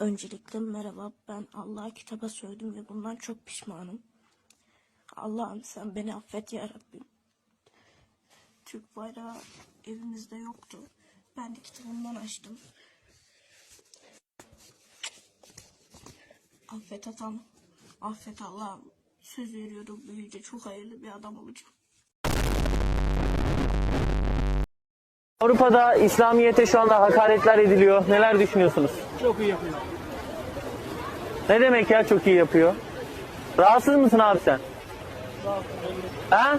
Öncelikle merhaba ben Allah'a kitaba sövdüm ve bundan çok pişmanım. Allah'ım sen beni affet ya Rabbim. Türk bayrağı evimizde yoktu. Ben de kitabımdan açtım. Affet atam. Affet Allah'ım. Söz veriyorum büyüyünce çok hayırlı bir adam olacağım. Avrupa'da İslamiyet'e şu anda hakaretler ediliyor. Neler düşünüyorsunuz? Çok iyi yapıyor. Ne demek ya çok iyi yapıyor? Rahatsız mısın abi sen? Ha?